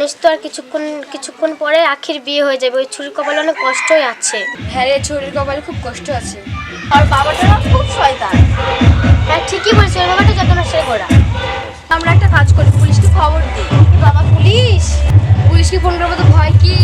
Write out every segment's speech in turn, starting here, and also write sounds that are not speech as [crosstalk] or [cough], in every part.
জানিস তো আর কিছুক্ষণ কিছুক্ষণ পরে আখির বিয়ে হয়ে যাবে ওই ছুরি কপালে অনেক কষ্টই আছে। হ্যাঁ রে ছুরির কপালে খুব কষ্ট আছে। আর বাবাটা খুব শয়তান। হ্যাঁ ঠিকই বলছে ওই বাবাটা যত না সে গোড়া। আমরা একটা কাজ করি পুলিশকে খবর দিই। বাবা পুলিশ? পুলিশকে ফোন করব তো ভয় কি?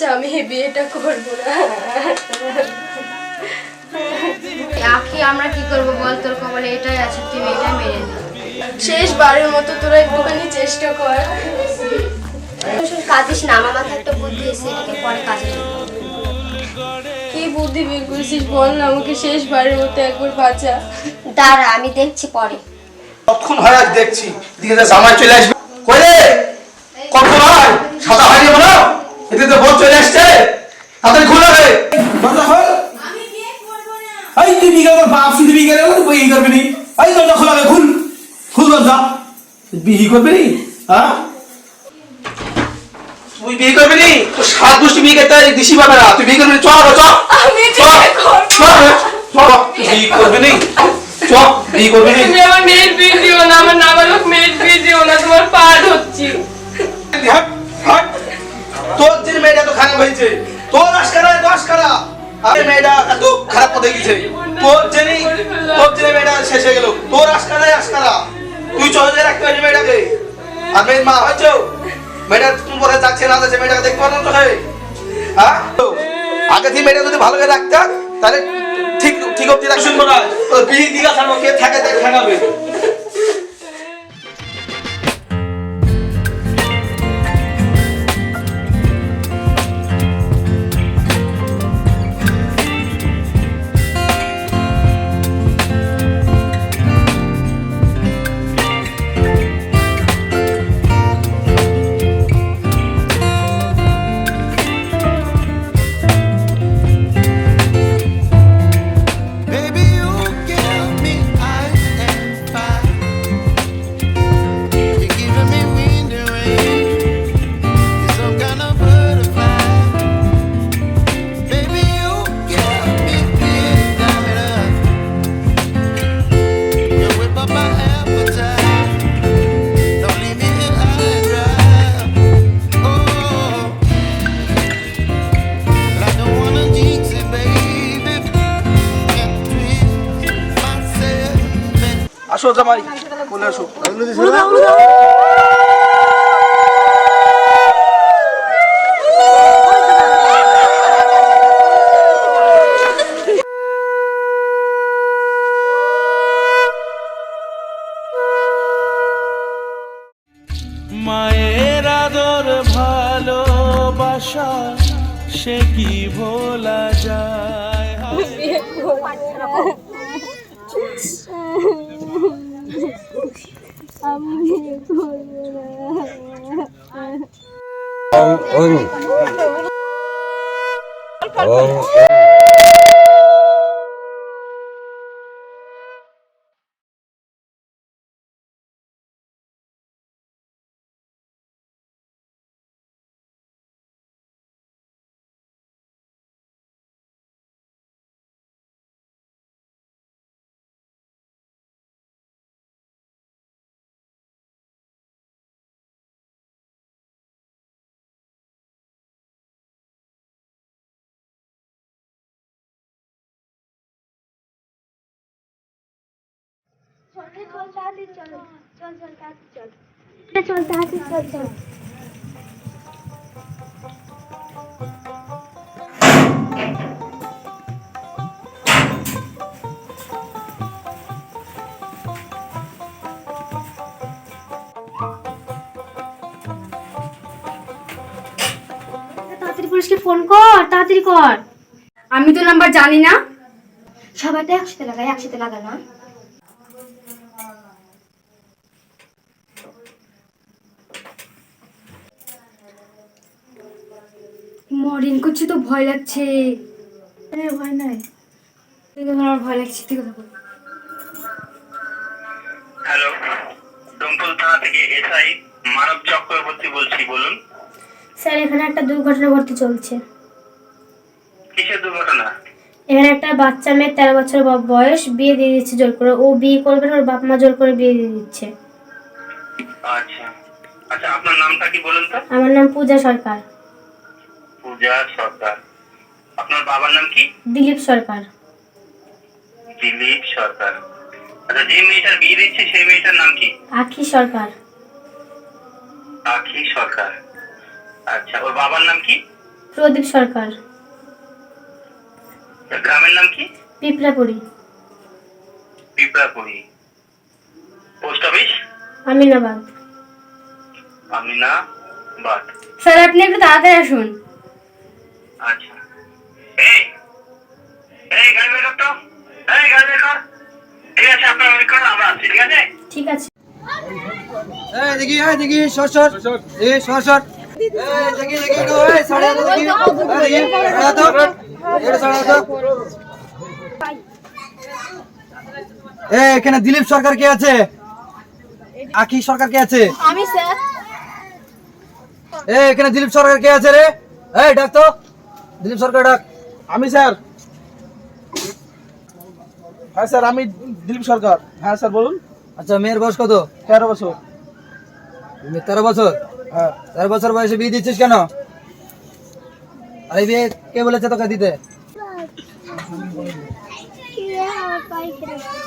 বাঁচা আমি বিয়েটা করব না। আখি আমরা কি করব বল? তোর কপালে এটাই আছে তুই এটাই মেরে নে। শেষবারের মতো তোরা একটুখানি চেষ্টা কর। কাঁদিস না আমার মাথায় একটা বুদ্ধি এসে এটাকে পরে কাজে কি বুদ্ধি বের করেছিস বল না আমাকে শেষবারের মতো একবার বাঁচা। দাঁড়া আমি দেখছি পরে। কতক্ষণ হয় দেখছি দিকে জামাই চলে আসবে। কই রে কত ভাই সাদা হয়নি বলো এতে তো বোন চলে আসছে তাড়াতাড়ি খুলে রে দরজা খোল এই তুই বিয়ে কর বাপ শুধু বিয়ে করে তুই বিয়ে করবি নি। এই দরজা খোলা খুল। খুল দরজা। বিয়ে করবি নি? হ্যাঁ? তুই বিয়ে করবি নি? তো সাত গোষ্ঠী বিয়ে করতে হয় দিশি পাবে না? তুই বিয়ে করবি? চল চল বিয়ে করবি নি? চল বিয়ে করবি নি? তুমি আমার মেয়ের বিয়ে দিও না আমার নাবালক মেয়ের বিয়ে দিও না তোমার পার হচ্ছি হাট, হাট। তোর যে মেয়েটা তো খারাপ হয়েছে তোর আশকারা তো আশকারা আর মেয়েটা এত খারাপ গেছে তোর জেনে তোর জেনে মেয়েটা শেষ হয়ে গেল। তোর তুই চলে রাখতে পারবি মেয়েটাকে। আর মেয়ের মা হয়েছো। মেয়েটা তুমি পরে যাচ্ছে না যাচ্ছে মেয়েটাকে দেখতে পারো তো হয়ে। হ্যাঁ? আগে থেকে মেয়েটা যদি ভালো করে রাখতাম তাহলে ঠিক ঠিক অব্দি রাখ শুনব না। তোর বিয়ে দিঘা থাকব কে থাকে দেখ থাকাবে আসো জামাই কোলে আসো। মায়ের আদর ভালোবাসা সে কি ভোলা যায়? [laughs] [laughs] [laughs] Oh. ong. তাড়াতাড়ি পুলিশকে ফোন কর তাড়াতাড়ি কর। আমি তো নাম্বার জানি না। সবাই তো একসাথে লাগাই একসাথে লাগা না। মরিন করছি তো ভয় লাগছে। হ্যাঁ ভয় নাই। আমার ভয় লাগছে ঠিক আছে হ্যালো ডোমকল থানা থেকে এসআই মানব চক্রবর্তী বলছি বলুন। স্যার এখানে একটা দুর্ঘটনা ঘটতে চলছে। কিসের দুর্ঘটনা? এখানে একটা বাচ্চা মেয়ে তেরো বছর বয়স বিয়ে দিয়ে দিচ্ছে জোর করে। ও বিয়ে করবে ওর বাপ মা জোর করে বিয়ে দিয়ে দিচ্ছে। আচ্ছা। আচ্ছা আপনার নামটা কি বলুন তো? আমার নাম পূজা সরকার। পূজা সরকার। আপনার বাবার নাম কি? দিলীপ সরকার। দিলীপ সরকার। আচ্ছা যে মেয়েটার বিয়ে দিচ্ছে সেই মেয়েটার নাম কি? আখি সরকার। আখি সরকার। আচ্ছা ওর বাবার নাম কি? প্রদীপ সরকার। গ্রামের নাম কি? Piprapuri. Piprapuri. Post office? Aminabad. Aminabad sir আপনি একটু তাড়াতাড়ি আসুন। আচ্ছা। এই এই গাড়ি বের তো এই গাড়ি বের কর। ঠিক আছে আপনার ওয়েট করুন আমরা আসছি ঠিক আছে? ঠিক আছে। এই দেখি এই দেখি সর সর। এই সর সর। এই দেখি দেখি একটু এই সাড়ে দেখি। দেখি সাড়ে তো। এটা সাড়ে তো। এই এখানে দিলীপ সরকার কে আছে? আখি সরকার কে আছে? আমি স্যার। এই এখানে দিলীপ সরকার কে আছে রে? এই ডাক তো। দিলীপ সরকার ডাক। আমি স্যার। হ্যাঁ স্যার আমি দিলীপ সরকার। হ্যাঁ স্যার বলুন। আচ্ছা মেয়ের বয়স কত? তেরো বছর। তেরো বছর? হ্যাঁ। তেরো বছর বয়সে বিয়ে দিচ্ছিস কেন? আর এই বিয়ে কে বলেছে তোকে দিতে?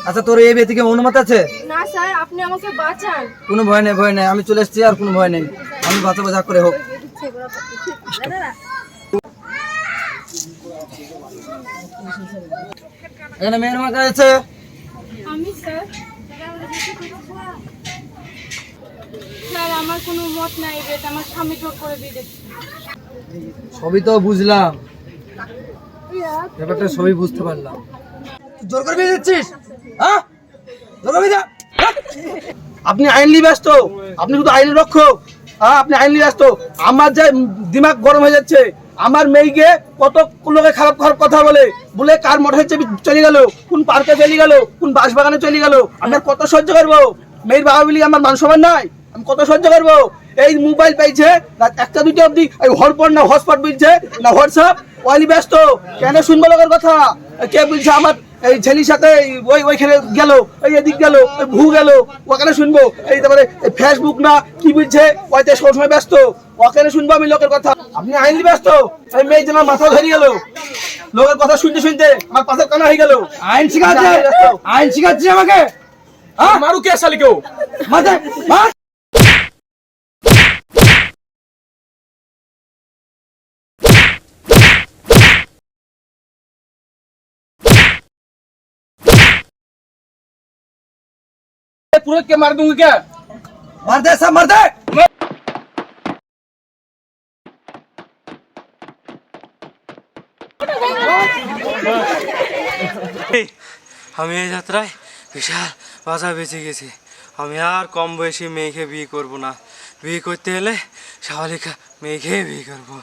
আচ্ছা তোর এই বিয়ে থেকে অনুমতি আছে? না স্যার আপনি আমাকে বাঁচান। কোনো ভয় নেই ভয় নেই। আমি চলে এসেছি আর কোনো ভয় নেই। আমি বাঁচাবো যা করে হোক। এখানে মেয়ের মাকে আছে আমি স্যার। স্যার আমার কোনো মত নাই এটা আমার স্বামী জোর করে বিয়ে দিচ্ছে সবই তো বুঝলাম। ব্যাপারটা সবই বুঝতে পারলাম। জোর করে বিয়ে দিচ্ছিস? হ্যাঁ? জোর করে বিয়ে হ্যাঁ? আপনি আইনলি ব্যস্ত। আপনি শুধু আইন রক্ষক। হ্যাঁ আপনি আইনলি ব্যস্ত। আমার যে দিমাগ গরম হয়ে যাচ্ছে আমার মেয়েকে কত লোকে খারাপ খারাপ কথা বলে বলে কার মোটর চেপে চলে গেল, কোন পার্কে চলে গেল, কোন বাঁশবাগানে চলে গেল আপনার কত সহ্য করব? মেয়ের বাবা বলি, আমার মান সমান নাই, আমি কত সহ্য করব? এই মোবাইল পাইছে, রাত একটা দুটো অব্দি এই হরপট না হটস্পট বলছে না হোয়াটসঅ্যাপ ওয়ালি ব্যস্ত, কেন শুনব লোকের কথা? কে বলছে আমার এই ছেলের সাথে ওই ওইখানে গেল এই এদিক গেল ভু গেল ওখানে শুনব। এই তারপরে ফেসবুক না কি বলছে? ওইতে সবসময় ব্যস্ত? ওখানে শুনব আমি লোকের কথা। আপনি আইনলি ব্যস্ত? এই মেয়ে যেন মাথা ধরে গেল। লোকের কথা শুনতে শুনতে আমার পাশে কানা হয়ে গেল। আইন শিখাচ্ছে? আইন শিখাচ্ছিস আমাকে? হ্যাঁ? মারু কে শালি কেউ মাথা মার पूरे के मार दूंगा क्या मार दे सब मार दे আমি এই যাত্রায় বিশাল বাধা বেঁচে গেছি আমি আর কম বয়সী মেয়েকে বিয়ে করব না বিয়ে করতে হলে শালিকা মেয়েকে বিয়ে করবো